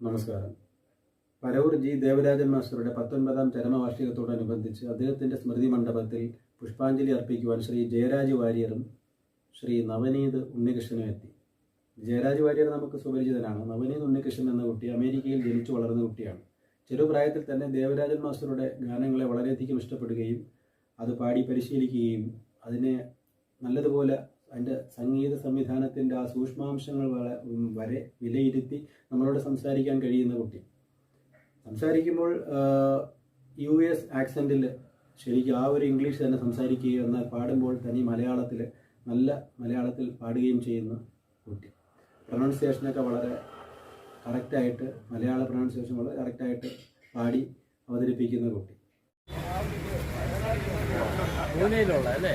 നമസ്കാരം. പരവൂർ ജി ദേവരാജൻ മാസ്റ്ററുടെ പത്തൊൻപതാം ചരമവാർഷികത്തോടനുബന്ധിച്ച് അദ്ദേഹത്തിന്റെ സ്മൃതി മണ്ഡപത്തിൽ പുഷ്പാഞ്ജലി അർപ്പിക്കുവാൻ ശ്രീ ജയരാജ് വാര്യറും ശ്രീ നവനീത് ഉണ്ണികൃഷ്ണനും എത്തി. ജയരാജ് വാര്യർ നമുക്ക് സുപരിചിതനാണ്. നവനീത് ഉണ്ണികൃഷ്ണൻ എന്ന കുട്ടി അമേരിക്കയിൽ ജനിച്ചു വളർന്ന കുട്ടിയാണ്. ചെറുപ്രായത്തിൽ തന്നെ ദേവരാജൻ മാസ്റ്ററുടെ ഗാനങ്ങളെ വളരെയധികം ഇഷ്ടപ്പെടുകയും അത് പാടി പരിശീലിക്കുകയും അതിനെ നല്ലതുപോലെ അതിന്റെ സംഗീത സംവിധാനത്തിന്റെ ആ സൂക്ഷ്മാംശങ്ങൾ വരെ വിലയിരുത്തി നമ്മളോട് സംസാരിക്കാൻ കഴിയുന്ന കുട്ടി. സംസാരിക്കുമ്പോൾ യു എസ് ആക്സെന്റിൽ ശരിക്കും ആ ഒരു ഇംഗ്ലീഷ് തന്നെ സംസാരിക്കുകയും എന്നാൽ പാടുമ്പോൾ തനി മലയാളത്തിൽ നല്ല മലയാളത്തിൽ പാടുകയും ചെയ്യുന്ന കുട്ടി. പ്രൊണൗൺസിയേഷനൊക്കെ വളരെ കറക്റ്റായിട്ട് മലയാള പ്രൊണൗൺസിയേഷൻ വളരെ കറക്റ്റായിട്ട് പാടി അവതരിപ്പിക്കുന്ന കുട്ടി. പൂനെയിലുള്ള അല്ലേ?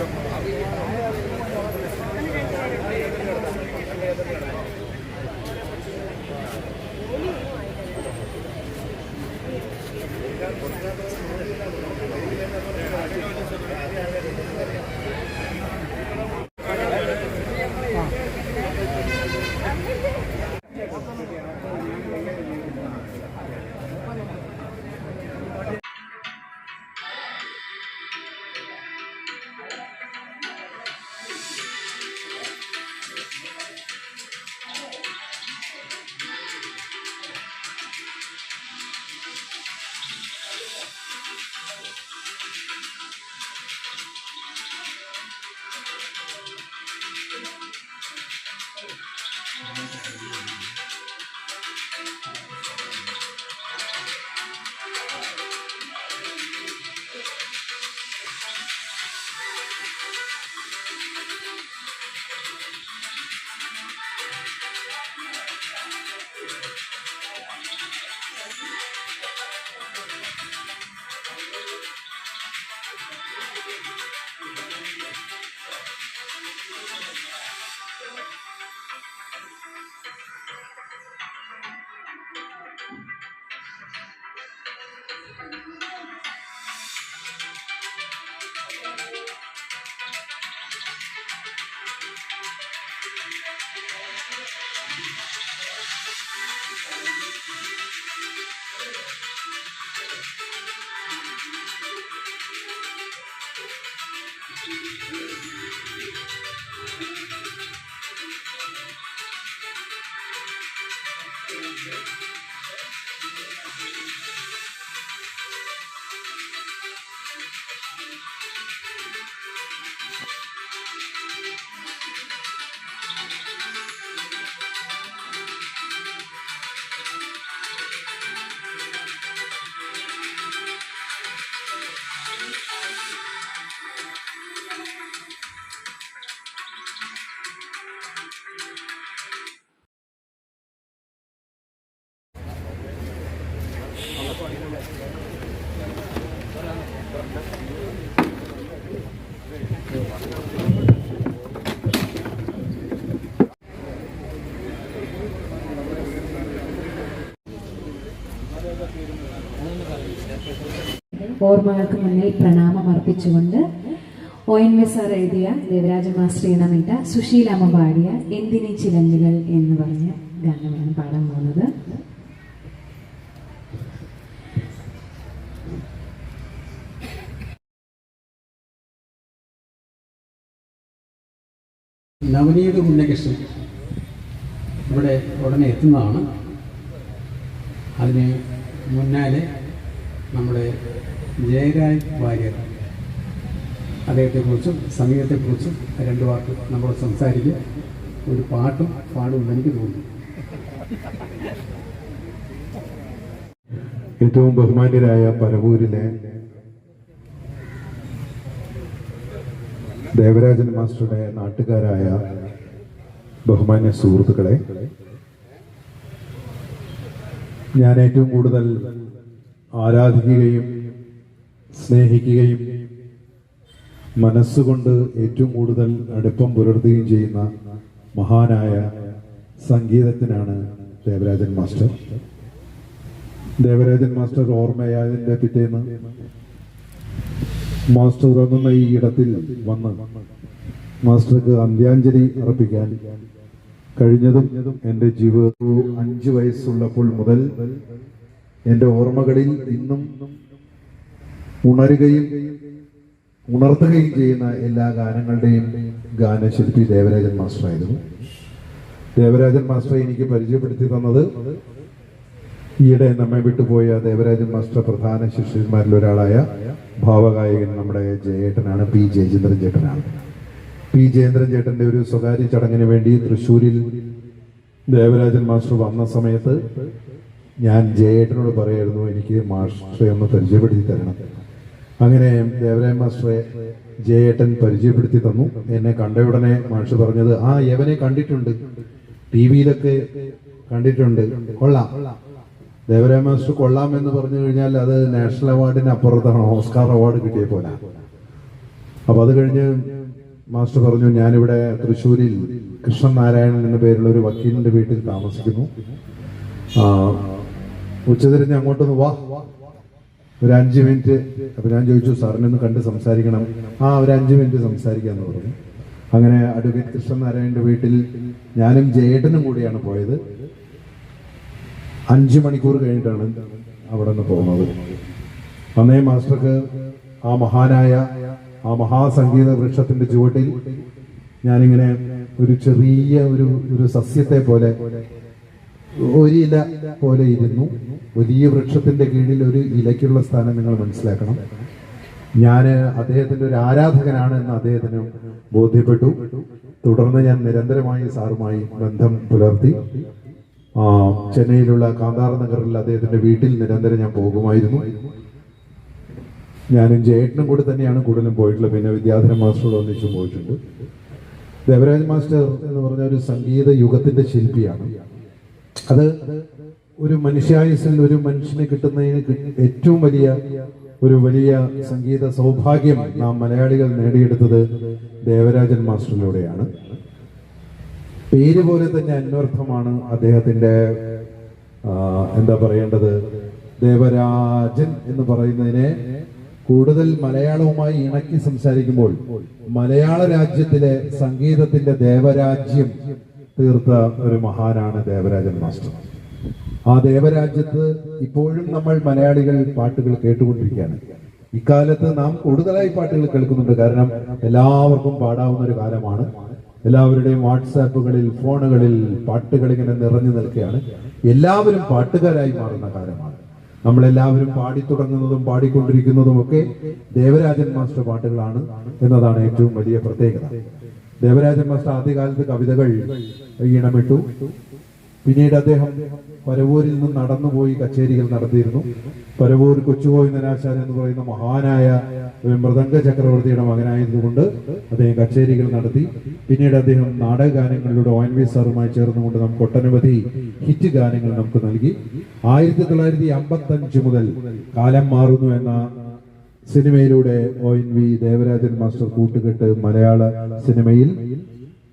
Gracias. ഓർമ്മകൾക്ക് മുന്നിൽ പ്രണാമം അർപ്പിച്ചുകൊണ്ട് ഒ എൻ വി സാർ എഴുതിയ ദേവരാജ സുശീലമ്മ സുശീലാമ്മ പാടിയ എന്തിനീ ചിലങ്കുകൾ എന്ന് പറഞ്ഞ ഗാനമാണ് പാടാൻ പോകുന്നത്. നവനീത ഉണ്ണികൃഷ്ണൻ ഇവിടെ ഉടനെ എത്തുന്നതാണ്. അതിന് മുന്നാലെ നമ്മുടെ ജയരാജ് വാര്യർ. അദ്ദേഹത്തെക്കുറിച്ചും സംഗീതത്തെക്കുറിച്ചും രണ്ട് വാക്ക് നമ്മൾ സംസാരിക്കും ഒരു പാട്ടും പാടുമെന്ന് എനിക്ക് തോന്നുന്നു. ഏറ്റവും ബഹുമാന്യരായ പരവൂരിലെ ദേവരാജൻ മാസ്റ്ററുടെ നാട്ടുകാരായ ബഹുമാന്യ സുഹൃത്തുക്കളെ ഞാൻ ഏറ്റവും കൂടുതൽ ആരാധിക്കുകയും സ്നേഹിക്കുകയും മനസ്സുകൊണ്ട് ഏറ്റവും കൂടുതൽ അടുപ്പം പുലർത്തുകയും ചെയ്യുന്ന മഹാനായ സംഗീതത്തിനാണ് ദേവരാജൻ മാസ്റ്റർ. ദേവരാജൻ മാസ്റ്റർ ഓർമ്മയായതിന്റെ പിറ്റേന്ന് മാസ്റ്റർ ഉറങ്ങുന്ന ഈ ഇടത്തിൽ വന്ന് മാസ്റ്റർക്ക് അന്ത്യാഞ്ജലി അർപ്പിക്കാൻ കഴിഞ്ഞതും എന്റെ ജീവിതത്തിൽ അഞ്ച് വയസ്സുള്ളപ്പോൾ മുതൽ എന്റെ ഓർമ്മകളിൽ ഇന്നും ഉണരുകയും ഉണർത്തുകയും ചെയ്യുന്ന എല്ലാ ഗാനങ്ങളുടെയും ഗാനശില്പി ദേവരാജൻ മാസ്റ്ററായിരുന്നു. ദേവരാജൻ മാസ്റ്റർ എനിക്ക് പരിചയപ്പെടുത്തി തന്നത് ഈയിടെ നമ്മെ വിട്ടുപോയ ദേവരാജൻ മാസ്റ്റർ പ്രധാന ശിഷ്യന്മാരിൽ ഒരാളായ ഭാവഗായകൻ നമ്മുടെ ജയേട്ടനാണ് പി ജയചന്ദ്രൻ ചേട്ടനാണ്. പി ജയേന്ദ്രൻ ചേട്ടന്റെ ഒരു സ്വകാര്യ ചടങ്ങിന് വേണ്ടി തൃശ്ശൂരിൽ ദേവരാജൻ മാസ്റ്റർ വന്ന സമയത്ത് ഞാൻ ജയേട്ടനോട് പറയായിരുന്നു എനിക്ക് മാസ്റ്ററെ ഒന്ന് പരിചയപ്പെടുത്തി തരണം. അങ്ങനെ ദേവരായ മാസ്റ്ററെ ജയേട്ടൻ പരിചയപ്പെടുത്തി തന്നു. എന്നെ കണ്ട ഉടനെ മാഷ് പറഞ്ഞത് ആ യവനെ കണ്ടിട്ടുണ്ട്. ടി വിയിലൊക്കെ കണ്ടിട്ടുണ്ട്. കൊള്ളാം. ദേവരായ മാസ്റ്റർ കൊള്ളാം എന്ന് പറഞ്ഞു കഴിഞ്ഞാൽ അത് നാഷണൽ അവാർഡിന് അപ്പുറത്താണ്. ഓസ്കാർ അവാർഡ് കിട്ടിയ പോലെ. അപ്പൊ അത് കഴിഞ്ഞ് മാസ്റ്റർ പറഞ്ഞു ഞാനിവിടെ തൃശ്ശൂരിൽ കൃഷ്ണനാരായണൻ എന്ന പേരുള്ള ഒരു വക്കീലിന്റെ വീട്ടിൽ താമസിക്കുന്നു. ഉച്ചതിരിഞ്ഞ് അങ്ങോട്ടൊന്ന് വാ. ഒരു അഞ്ച് മിനിറ്റ് അപ്പൊ ഞാൻ ചോദിച്ചു സാറിനെ ഒന്ന് കണ്ട് സംസാരിക്കണം. ആ ഒരു അഞ്ച് മിനിറ്റ് സംസാരിക്കാന്ന് പറഞ്ഞു. അങ്ങനെ അഡ്വക്കേറ്റ് കൃഷ്ണൻ നാരായണന്റെ വീട്ടിൽ ഞാനും ജയേട്ടനും കൂടിയാണ് പോയത്. അഞ്ച് മണിക്കൂർ കഴിഞ്ഞിട്ടാണ് അവിടെ നിന്ന് പോകുന്നത്. അന്നേ മാസ്റ്റർക്ക് ആ മഹാനായ ആ മഹാസംഗീത വൃക്ഷത്തിന്റെ ചുവട്ടിൽ ഞാനിങ്ങനെ ഒരു ചെറിയ ഒരു ഒരു സസ്യത്തെ പോലെ ഒരു ഇല പോലെ ഇരുന്നു. വലിയ വൃക്ഷത്തിന്റെ കീഴിൽ ഒരു ഇലയ്ക്കുള്ള സ്ഥാനം നിങ്ങൾ മനസ്സിലാക്കണം. ഞാൻ അദ്ദേഹത്തിന്റെ ഒരു ആരാധകനാണ് എന്ന് അദ്ദേഹത്തിന് ബോധ്യപ്പെട്ടു. തുടർന്ന് ഞാൻ നിരന്തരമായി സാറുമായി ബന്ധം പുലർത്തി. ചെന്നൈയിലുള്ള കാന്താർ നഗറിൽ അദ്ദേഹത്തിന്റെ വീട്ടിൽ നിരന്തരം ഞാൻ പോകുമായിരുന്നു. ഞാനും ജയേട്ടനും കൂടെ തന്നെയാണ് കൂടുതലും പോയിട്ടുള്ളത് പിന്നെ വിദ്യാധര മാസ്റ്ററോട് ഒന്നിച്ചും പോയിട്ടുണ്ട്. ദേവരാജ് മാസ്റ്റർ എന്ന് പറഞ്ഞ ഒരു സംഗീത യുഗത്തിന്റെ ശില്പിയാണ്. അത് ഒരു മനുഷ്യായുസിൽ ഒരു മനുഷ്യന് കിട്ടുന്നതിന് ഏറ്റവും വലിയ ഒരു വലിയ സംഗീത സൗഭാഗ്യം നാം മലയാളികൾ നേടിയെടുത്തത് ദേവരാജൻ മാസ്റ്ററിലൂടെയാണ്. പേര് പോലെ തന്നെ അന്വർത്ഥമാണ് അദ്ദേഹത്തിന്റെ എന്താ പറയേണ്ടത്? ദേവരാജൻ എന്ന് പറയുന്നതിനെ കൂടുതൽ മലയാളവുമായി ഇണക്കി സംസാരിക്കുമ്പോൾ മലയാള രാജ്യത്തിലെ സംഗീതത്തിന്റെ ദേവരാജ്യം തീർത്ത ഒരു മഹാനാണ് ദേവരാജൻ മാസ്റ്റർ. ആ ദേവരാജ്യത്ത് ഇപ്പോഴും നമ്മൾ മലയാളികൾ പാട്ടുകൾ കേട്ടുകൊണ്ടിരിക്കുകയാണ്. ഇക്കാലത്ത് നാം കൂടുതലായി പാട്ടുകൾ കേൾക്കുന്നുണ്ട്. കാരണം എല്ലാവർക്കും പാടാവുന്ന ഒരു കാലമാണ്. എല്ലാവരുടെയും വാട്സാപ്പുകളിൽ ഫോണുകളിൽ പാട്ടുകൾ ഇങ്ങനെ നിറഞ്ഞു നിൽക്കുകയാണ്. എല്ലാവരും പാട്ടുകാരായി മാറുന്ന കാലമാണ്. നമ്മളെല്ലാവരും പാടി തുടങ്ങുന്നതും പാടിക്കൊണ്ടിരിക്കുന്നതും ഒക്കെ ദേവരാജൻ മാസ്റ്റർ പാട്ടുകളാണ് എന്നതാണ് ഏറ്റവും വലിയ പ്രത്യേകത. ദേവരാജൻ മാസ്റ്റർ ആദ്യകാലത്ത് കവിതകൾ ഈണമിട്ടു. പിന്നീട് അദ്ദേഹം പരവൂരിൽ നിന്ന് നടന്നുപോയി കച്ചേരികൾ നടത്തിയിരുന്നു. പരവൂർ കൊച്ചുപോയി നരാശാൻ എന്ന് പറയുന്ന മഹാനായ മൃദംഗ ചക്രവർത്തിയുടെ മകനായതുകൊണ്ട് അദ്ദേഹം കച്ചേരികൾ നടത്തി. പിന്നീട് അദ്ദേഹം നാടകഗാനങ്ങളിലൂടെ ഒ എൻ വി സാറുമായി ചേർന്നുകൊണ്ട് നമുക്ക് ഒട്ടനവധി ഹിറ്റ് ഗാനങ്ങൾ നമുക്ക് നൽകി. ആയിരത്തി തൊള്ളായിരത്തി അമ്പത്തി അഞ്ച് മുതൽ കാലം മാറുന്നു എന്ന സിനിമയിലൂടെ O N V Devarajan master കൂട്ടുകെട്ട് മലയാള സിനിമയിൽ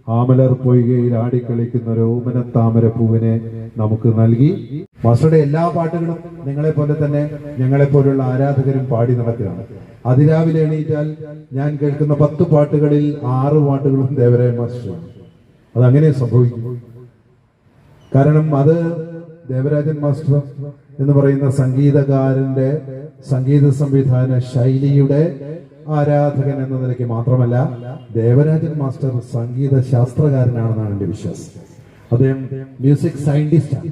ആമലർ പൊയ്കയിൽ ആടിക്കളിക്കുന്ന ഒരു ഓമന താമര പൂവിനെ നമുക്ക് നൽകി. മാസ്റ്ററുടെ എല്ലാ പാട്ടുകളും നിങ്ങളെ പോലെ തന്നെ ഞങ്ങളെ പോലുള്ള ആരാധകരും പാടി നടക്കുകയാണ്. അതിരാവിലെ എണീറ്റാൽ ഞാൻ കേൾക്കുന്ന പത്ത് പാട്ടുകളിൽ ആറ് പാട്ടുകളും ദേവരായ മാസ്റ്ററാണ്. അതങ്ങനെ സംഭവിക്കും. കാരണം അത് ദേവരാജൻ മാസ്റ്റർ എന്ന് പറയുന്ന സംഗീതകാരന്റെ സംഗീത സംവിധാന ശൈലിയുടെ ആരാധകൻ എന്ന നിലയ്ക്ക് മാത്രമല്ല ദേവരാജൻ മാസ്റ്റർ സംഗീത ശാസ്ത്രകാരനാണെന്നാണ് എന്റെ വിശ്വാസം. അദ്ദേഹം മ്യൂസിക് സയന്റിസ്റ്റാണ്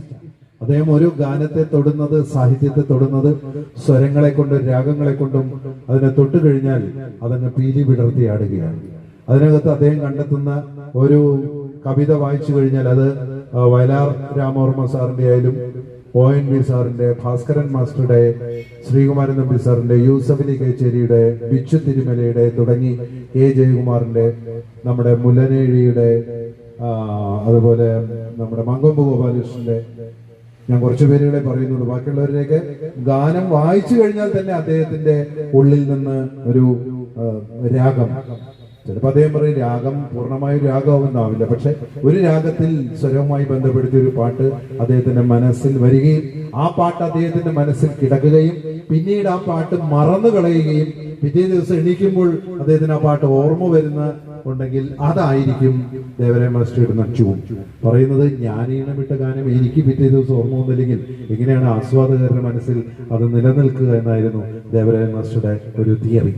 അദ്ദേഹം ഒരു ഗാനത്തെ തൊടുന്നത് സാഹിത്യത്തെ തൊടുന്നത് സ്വരങ്ങളെ കൊണ്ടും രാഗങ്ങളെ കൊണ്ടും അതിനെ തൊട്ടു കഴിഞ്ഞാൽ അതങ്ങ് പീലി വിടർത്തിയാടുകയാണ് അതിനകത്ത് അദ്ദേഹം കണ്ടെത്തുന്ന ഒരു കവിത വായിച്ചു കഴിഞ്ഞാൽ അത് വയലാർ രാമവർമ്മ സാറിന്റെ ആയാലും ഒ എൻ വി സാറിന്റെ ഭാസ്കരൻ മാസ്റ്ററുടെ ശ്രീകുമാരൻ നമ്പി സാറിന്റെ യൂസഫലി കേച്ചേരിയുടെ ബിച്ചു തിരുമലയുടെ തുടങ്ങി എ ജയകുമാറിന്റെ നമ്മുടെ മുല്ലനേഴിയുടെ അതുപോലെ നമ്മുടെ മങ്കൊമ്പ് ഗോപാലകൃഷ്ണന്റെ. ഞാൻ കുറച്ചു പേരുകളെ പറയുന്നുള്ളൂ. ബാക്കിയുള്ളവരിലേക്ക് ഗാനം വായിച്ചു കഴിഞ്ഞാൽ തന്നെ അദ്ദേഹത്തിന്റെ ഉള്ളിൽ നിന്ന് ഒരു രാഗം ചിലപ്പോൾ അദ്ദേഹം പറയും രാഗം പൂർണമായ രാഗമാവുന്നാവില്ല പക്ഷെ ഒരു രാഗത്തിൽ സ്വരവുമായി ബന്ധപ്പെടുത്തിയ ഒരു പാട്ട് അദ്ദേഹത്തിന്റെ മനസ്സിൽ വരികയും ആ പാട്ട് അദ്ദേഹത്തിന്റെ മനസ്സിൽ കിടക്കുകയും പിന്നീട് ആ പാട്ട് മറന്നു കളയുകയും പിറ്റേ ദിവസം എണീക്കുമ്പോൾ അദ്ദേഹത്തിന് ആ പാട്ട് ഓർമ്മ വരുന്ന ഉണ്ടെങ്കിൽ അതായിരിക്കും ദേവരായ മാസ്റ്റർ ഇടുന്ന പറയുന്നത് ഞാൻ ഇട്ട ഗാനം എനിക്ക് പിറ്റേ ദിവസം ഓർമ്മ വന്നില്ലെങ്കിൽ എങ്ങനെയാണ് ആസ്വാദകരുടെ മനസ്സിൽ അത് നിലനിൽക്കുക എന്നായിരുന്നു ദേവരായ മാസ്റ്ററുടെ ഒരു തിയറി.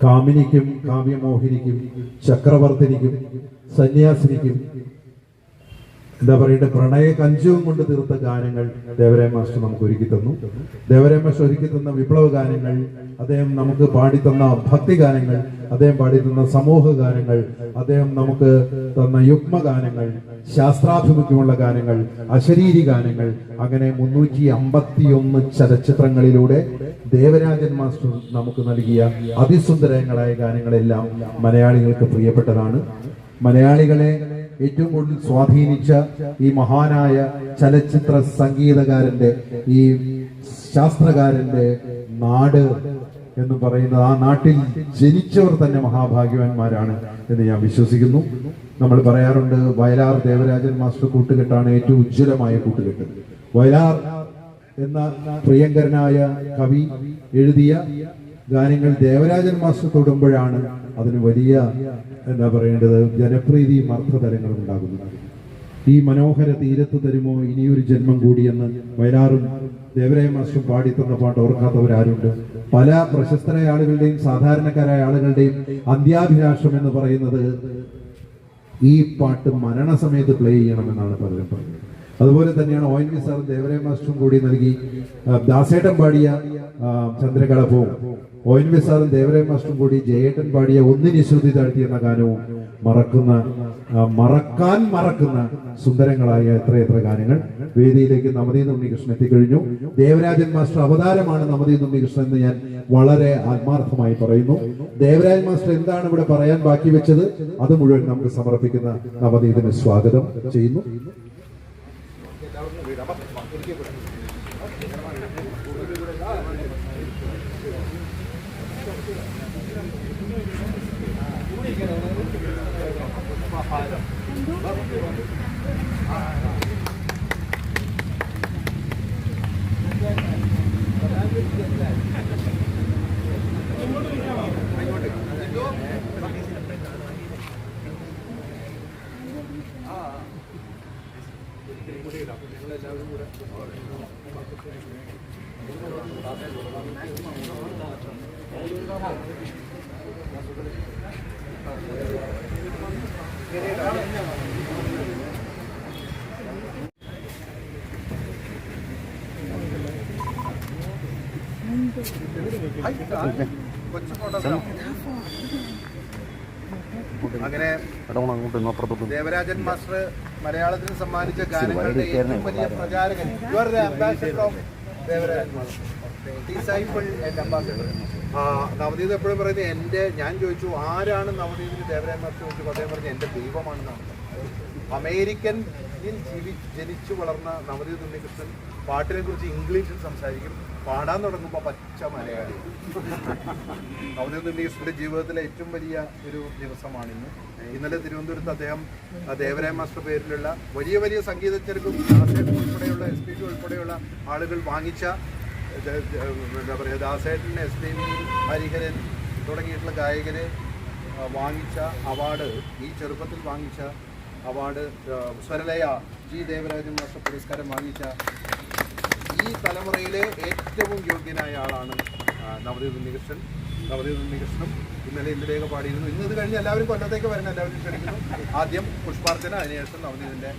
കാമിനിക്കും കാവ്യമോഹിനിക്കും ചക്രവർത്തിനിക്കും സന്യാസിനിക്കും എന്താ പറയട്ടെ പ്രണയ കഞ്ചവും കൊണ്ട് തീർത്ത ഗാനങ്ങൾ ദേവരേ മാസ്റ്റർ നമുക്ക് ഒരുക്കി തന്നു. ദേവരേ മാസ്റ്റർ ഒരുക്കി തന്ന വിപ്ലവ ഗാനങ്ങൾ അദ്ദേഹം നമുക്ക് പാടിത്തന്ന ഭക്തി ഗാനങ്ങൾ അദ്ദേഹം പാടിത്തന്ന സമൂഹ ഗാനങ്ങൾ അദ്ദേഹം നമുക്ക് തന്ന യുഗ്മ ഗാനങ്ങൾ ശാസ്ത്രാഭിമുഖ്യമുള്ള ഗാനങ്ങൾ അശരീരി ഗാനങ്ങൾ അങ്ങനെ മുന്നൂറ്റി അമ്പത്തിയൊന്ന് ചലച്ചിത്രങ്ങളിലൂടെ ദേവരാജൻ മാസ്റ്റർ നമുക്ക് നൽകിയ അതിസുന്ദരങ്ങളായ ഗാനങ്ങളെല്ലാം മലയാളികൾക്ക് പ്രിയപ്പെട്ടതാണ്. മലയാളികളെ ഏറ്റവും കൂടുതൽ സ്വാധീനിച്ച ഈ മഹാനായ ചലച്ചിത്ര സംഗീതകാരന്റെ ഈ ശാസ്ത്രകാരന്റെ നാട് എന്ന് പറയുന്നത് ആ നാട്ടിൽ ജനിച്ചവർ തന്നെ മഹാഭാഗ്യവാന്മാരാണ് എന്ന് ഞാൻ വിശ്വസിക്കുന്നു. നമ്മൾ പറയാറുണ്ട് വയലാർ ദേവരാജൻ മാസ്റ്റർ കൂട്ടുകെട്ടാണ് ഏറ്റവും ഉജ്ജ്വലമായ കൂട്ടുകെട്ട്. വയലാർ എന്ന പ്രിയങ്കരനായ കവി എഴുതിയ ഗാനങ്ങൾ ദേവരാജൻ മാസ്റ്റർ തൊടുമ്പോഴാണ് അതിന് വലിയ എന്താ പറയേണ്ടത് ജനപ്രീതിയും അർത്ഥതലങ്ങളും ഉണ്ടാകുന്നത്. ഈ മനോഹര തീരത്ത് തരുമോ ഇനിയൊരു ജന്മം കൂടിയെന്ന് വയലാറും ദേവരായ മാസ്റ്റർ പാടി തന്ന പാട്ട് ഓർക്കാത്തവരാരുണ്ട്. പല പ്രശസ്തരായ ആളുകളുടെയും സാധാരണക്കാരായ ആളുകളുടെയും അന്ത്യാഭിലാഷം എന്ന് പറയുന്നത് ഈ പാട്ട് മരണസമയത്ത് പ്ലേ ചെയ്യണമെന്നാണ് പലരും പറയുന്നത് അതുപോലെ തന്നെയാണ് ഒ എൻ വി സാറും ദേവരായ മാസ്റ്ററും കൂടി നൽകി ദാസേട്ടൻ പാടിയ ചന്ദ്രകളഭവും ഒ എൻ വി സാറും ദേവരായ മാസ്റ്ററും കൂടി ജയേട്ടൻ പാടിയ ഒന്നിനി ശ്രുതി താഴ്ത്തി എന്ന ഗാനവും മറക്കുന്ന മറക്കാൻ മറക്കുന്ന സുന്ദരങ്ങളായ എത്രയെത്ര ഗാനങ്ങൾ വേദിയിലേക്ക് നവദീൻ ഉണ്ണികൃഷ്ണൻ എത്തിക്കഴിഞ്ഞു. ദേവരാജൻ മാസ്റ്റർ അവതാരമാണ് നവദീൻ ഉണ്ണികൃഷ്ണൻ എന്ന് ഞാൻ വളരെ ആത്മാർത്ഥമായി പറയുന്നു. ദേവരാജൻ മാസ്റ്റർ എന്താണ് ഇവിടെ പറയാൻ ബാക്കി വെച്ചത്? അത് മുഴുവൻ നമുക്ക് സമർപ്പിക്കുന്ന നവദീതിന് സ്വാഗതം ചെയ്യുന്നു. ครับ അങ്ങനെ ദേവരാജൻ മാസ്റ്റർ മലയാളത്തിന് സമ്മാനിച്ച ഗാനങ്ങളുടെ വലിയ പ്രചാരകൻ. ambassador. നവനീത് എപ്പോഴും പറയുന്നത് എന്റെ ഞാൻ ചോദിച്ചു ആരാണ് നവനീതിന് ദേവരാജൻ മാസ്റ്റർ ചോദിച്ചു അദ്ദേഹം പറഞ്ഞു എന്റെ ദൈവമാണെന്നാണ് അമേരിക്കൻ ജീവി ജനിച്ചു വളർന്ന നവനീത് ഉണ്ണികൃഷ്ണൻ പാട്ടിനെ കുറിച്ച് ഇംഗ്ലീഷിൽ സംസാരിക്കും. പാടാൻ തുടങ്ങുമ്പോൾ പച്ച മലയാളി. നവനീത് ഉണ്ണികൃഷ്ണന്റെ ജീവിതത്തിലെ ഏറ്റവും വലിയ ഒരു ദിവസമാണ് ഇന്ന് ഇന്നലെ തിരുവനന്തപുരത്ത് അദ്ദേഹം ദേവരായ മാസ്റ്റർ പേരിലുള്ള വലിയ വലിയ സംഗീതജ്ഞർക്കും ഉൾപ്പെടെയുള്ള എസ് പി ഉൾപ്പെടെയുള്ള ആളുകൾ വാങ്ങിച്ച എന്താ പറയുക ദാസേട്ടൻ എസ് പി ഹരിഹരൻ തുടങ്ങിയിട്ടുള്ള ഗായകരെ വാങ്ങിച്ച അവാർഡ് ഈ ചെറുപ്പത്തിൽ വാങ്ങിച്ച award Swaralaya G Devarajan master പുരസ്കാരം വാങ്ങിച്ച തലമുറയിലെ ഏറ്റവും യോഗ്യനായ ആളാണ് നവദീപ് ഉണ്ണികൃഷ്ണൻ നവദീപ് ഉണ്ണികൃഷ്ണനും ഇന്നലെ ഇന്നലെയൊക്കെ പാടിയിരുന്നു. ഇന്ന് ഇത് കഴിഞ്ഞ് എല്ലാവരും കൊല്ലത്തേക്ക് വരണം എല്ലാവരും ക്ഷണിക്കുന്നു. ആദ്യം പുഷ്പാർച്ചന അതിനുശേഷം നവദീപിന്റെ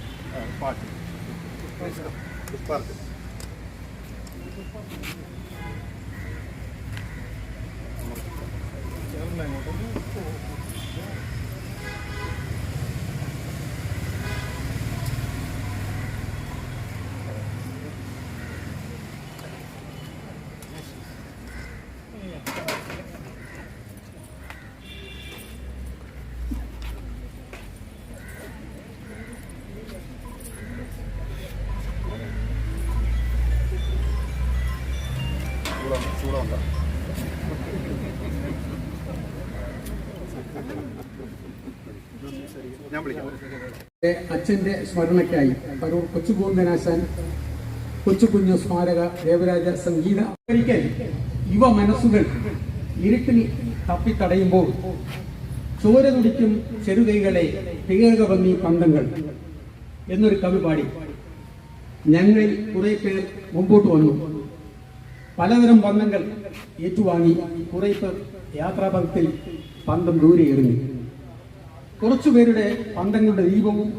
പാട്ട്. പുഷ്പാർച്ചന. ഞാൻ വിളിക്കാം അച്ഛന്റെ സ്മരണയ്ക്കായി പരൂർ കൊച്ചുകൂന്തനാശാൻ കൊച്ചുകുഞ്ഞു സ്മാരക ദേവരാജ സംഗീത യുവ മനസ്സുകൾ ഇരുട്ടിൽ തപ്പിത്തടയുമ്പോൾ ചോര തുടിക്കും ചെറുകൈകളെ പേക ഭംഗി പന്തങ്ങൾ എന്നൊരു കവി പാടി. ഞങ്ങളിൽ കുറെ പേർ മുമ്പോട്ട് വന്നു. പലതരം പന്തങ്ങൾ ഏറ്റുവാങ്ങി കുറെ പേർ യാത്രാപഥത്തിൽ പന്തം ദൂരെ എറിഞ്ഞു. കുറച്ചുപേരുടെ പന്തങ്ങളുടെ ദീപവും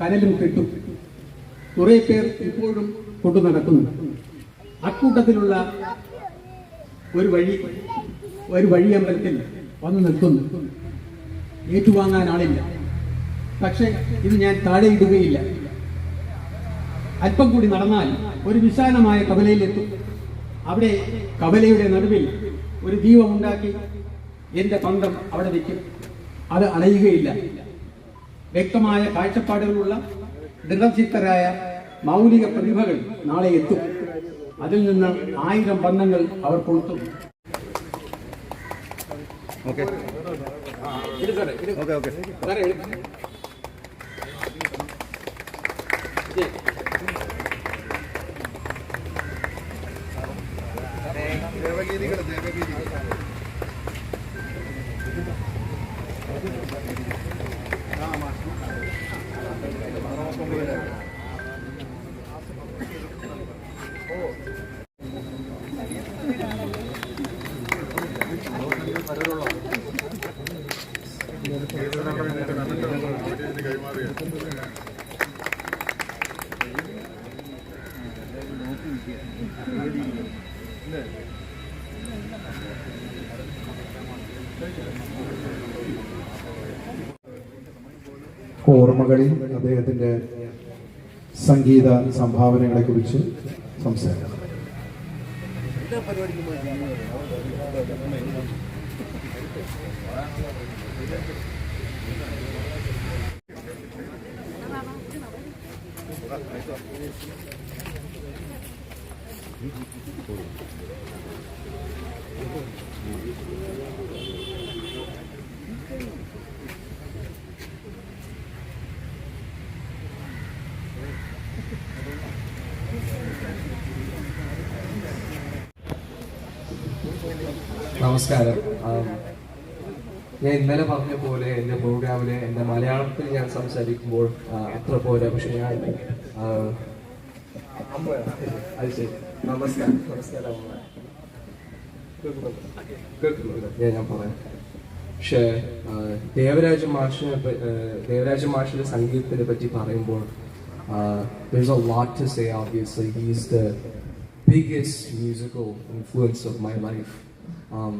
കനലും കെട്ടും. കുറെ പേർ ഇപ്പോഴും കൊണ്ടു നടക്കുന്നു. അക്കൂട്ടത്തിലുള്ള ഒരു വഴി ഒരു വഴി അമ്പലത്തിൽ വന്ന് നിൽക്കുന്നു. ഏറ്റുവാങ്ങാൻ ആളില്ല. പക്ഷെ ഇത് ഞാൻ താഴെ ഇടുകയില്ല. അല്പം കൂടി നടന്നാൽ ഒരു വിശാലമായ കവലയിലെത്തും. അവിടെ കവലയുടെ നടുവിൽ ഒരു ദീപമുണ്ടാക്കി എന്റെ പന്തം അവിടെ വയ്ക്കും. അത് അണയുകയില്ല. വ്യക്തമായ കാഴ്ചപ്പാടുകളുള്ള ദൃഢചിത്തരായ മൗലിക പ്രതിഭകൾ നാളെ എത്തും. അതിൽ നിന്ന് ആയിരം ബന്ധങ്ങൾ അവർ കൊളുത്തും. ഓക്കെ. Okay okay. അദ്ദേഹത്തിന്റെ സംഗീത സംഭാവനകളെ കുറിച്ച് സംസാരിക്കാം. നമസ്കാരം. ഞാൻ ഇന്നലെ പറഞ്ഞ പോലെ എന്റെ പ്രോഗ്രാമിൽ എന്റെ മലയാളത്തിൽ ഞാൻ സംസാരിക്കുമ്പോൾ അത്ര പോരാ പക്ഷെ ഞാൻ അത് ശരി. നമസ്കാരം. നമസ്കാരം കേൾക്കുന്നുണ്ട്? ഞാൻ പറയാം. പക്ഷേ ദേവരാജ മാഷിനെ ദേവരാജ മാഷിന്റെ സംഗീതത്തിനെ പറ്റി പറയുമ്പോൾ biggest there's a lot to say obviously. He's the biggest musical influence of my life. um,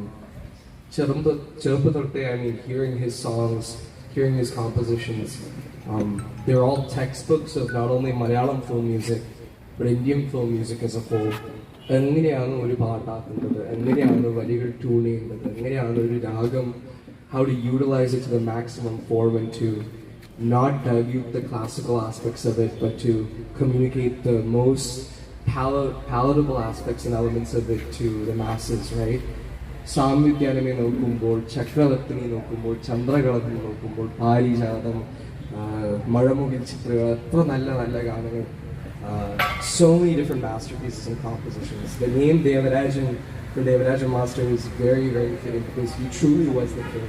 ചെറുപ്പ ചെറുപ്പ തൊട്ടേ I mean hearing his songs hearing his compositions um, they're all textbooks of not only Malayalam film music but Indian film music as a whole എങ്ങനെയാണ് ഒരു പാട്ടാക്കുന്നത് എങ്ങനെയാണ് വരികൾ tune ചെയ്യുന്നത് എങ്ങനെയാണ് ഒരു രാഗം how to utilize it to the maximum form and to not dilute the classical aspects of it, but to communicate the most pal- palatable aspects and elements of it to the masses, right? സാംവിജ്ഞാനമേ നോക്കുമ്പോൾ ചക്രവർത്തിനെ നോക്കുമ്പോൾ ചന്ദ്രകളത്തിൽ നോക്കുമ്പോൾ പാരിജാതം മഴമുകിൽ ചിത്രകൾ എത്ര നല്ല നല്ല ഗാനങ്ങൾ uh, so many different masterpieces and compositions. The name Devarajan for Devarajan Master is very, very fitting because he truly was the king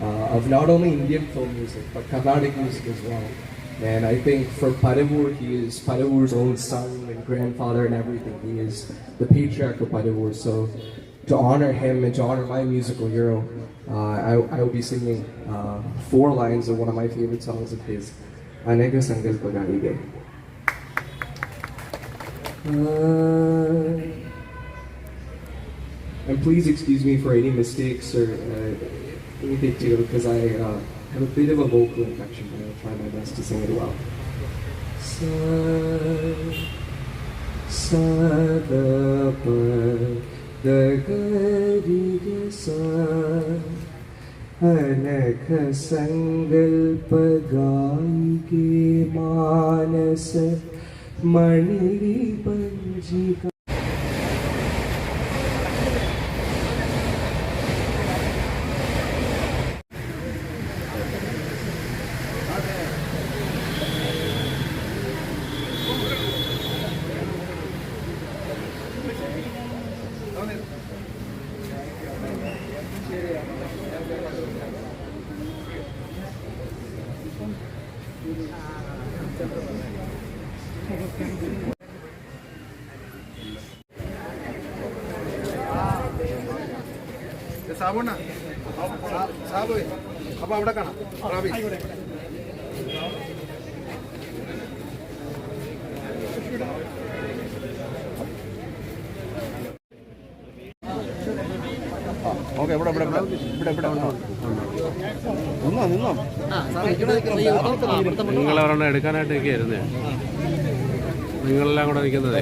uh, of not only Indian film music but Carnatic music as well. And I think for Paravur, he is Paravur's own son and grandfather and everything. He is the patriarch of Paravur. So to honor him and to honor my musical hero, uh, I, I will be singing uh, four lines of one of my favorite songs of his, Anega Sankalpa Ganige. Uh, and please excuse me for any mistakes or uh, anything too, because I uh, have a bit of a vocal infection, but I'll try my best to sing it well. Sa, sa, da, pa, da, ga, di, ga, sa. अनख सङ्कल्प गायिके मानस मणिरि സാബുണ്ണ. സാബു അപ്പൊ അവിടെ കാണാം. Rabi. Okay ഇവിടെ ഇവിടെ ഇവിടെ ഇവിടെ ഇവിടെ നിന്നോ നിന്നോ. നിങ്ങളവരെണ്ണം എടുക്കാനായിട്ട് നിൽക്കുകയായിരുന്നേ നിങ്ങളെല്ലാം കൂടെ നിൽക്കുന്നതേ.